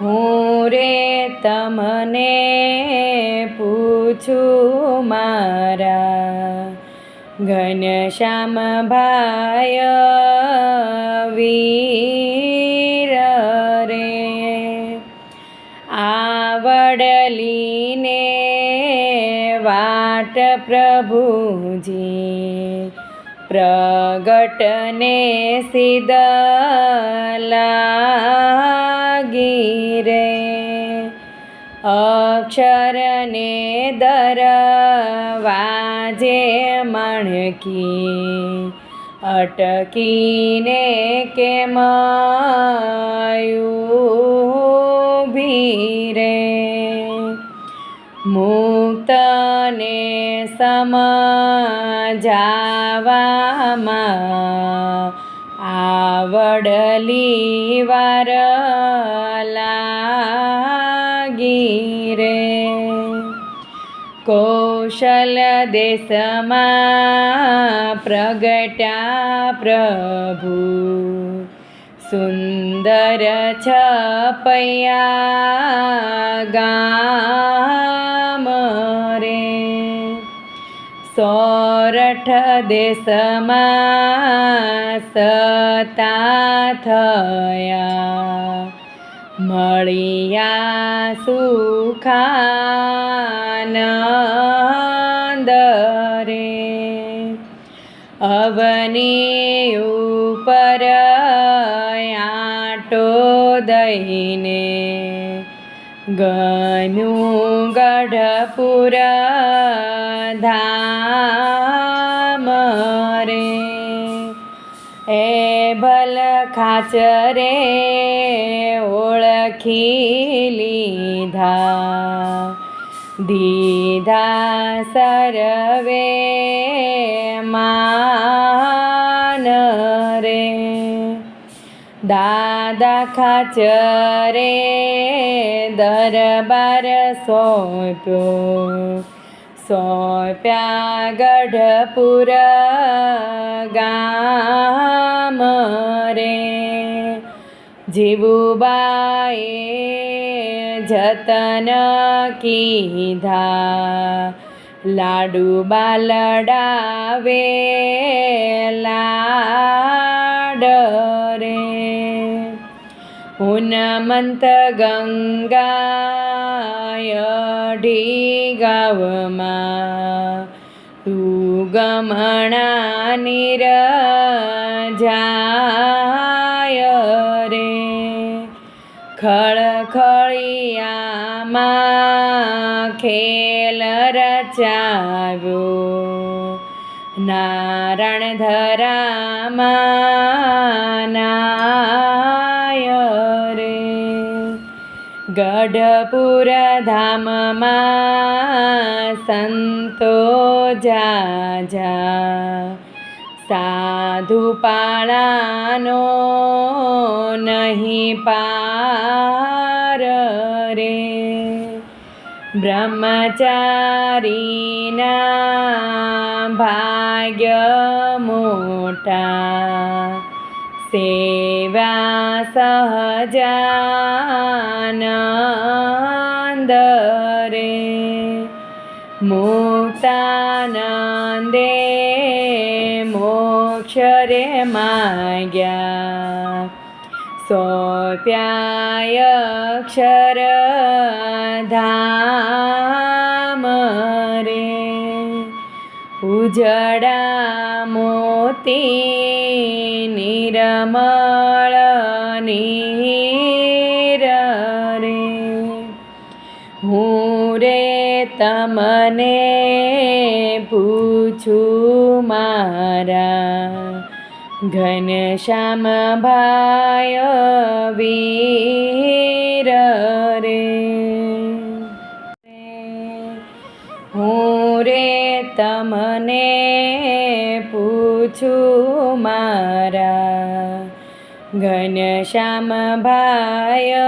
હું રે તમને પૂછું મારા ઘનશ્યામ ભાય વીર રે. આવડલીને વાટ પ્રભુજી પ્રગટને સિદલા રે અક્ષરને દરવાજે મણકી અટકીને કેમ ભીરે મુક્તને સમજાવામાં આવડલી વાર લાગી રે કૌશલ દેશમાં પ્રગટ્યા પ્રભુ સુંદર છપૈયા ગામ સોરઠ દેશમાં સતા થયા. મળ્યા સુખાનંદ રે અવની ઉપર આટો દઈને ગમ્યું ગઢપુરા ધામ રે. એ ભલ ખાચરે ઓળખી લીધા દીધા સરવે માન દાદા ખાચરે દરબાર સોંપ્યો. સોંપ્યા ગઢપુર ગામ રે. જીવુબાએ જતન કીધા. લાડુ બાલડાવે લાડ ઉનમંત ગંગાયઢી ગાવમાં તું ગમણા નિર જાય રે ખળખળિયામાં ખેલ રચાવ્યો નારણ ધરામાં ગઢપુર ધામમાં સંતો જાજા સાધુ પાળાનો નહીં પાર રે બ્રહ્મચારીના ભાગ્ય મોટા સેવા સહજાનંદ રે મુક્તાનંદે મોક્ષ રે માગ્યા સોપ્યાય અક્ષર ધામ રે ઉજડા મોતી નિરમળ નીર રે. હું રે તમને પૂછું મારા ઘનશ્યામ ભાય વીર રે. હું રે તમને પૂછું મારા ઘનશ્યામ ભાય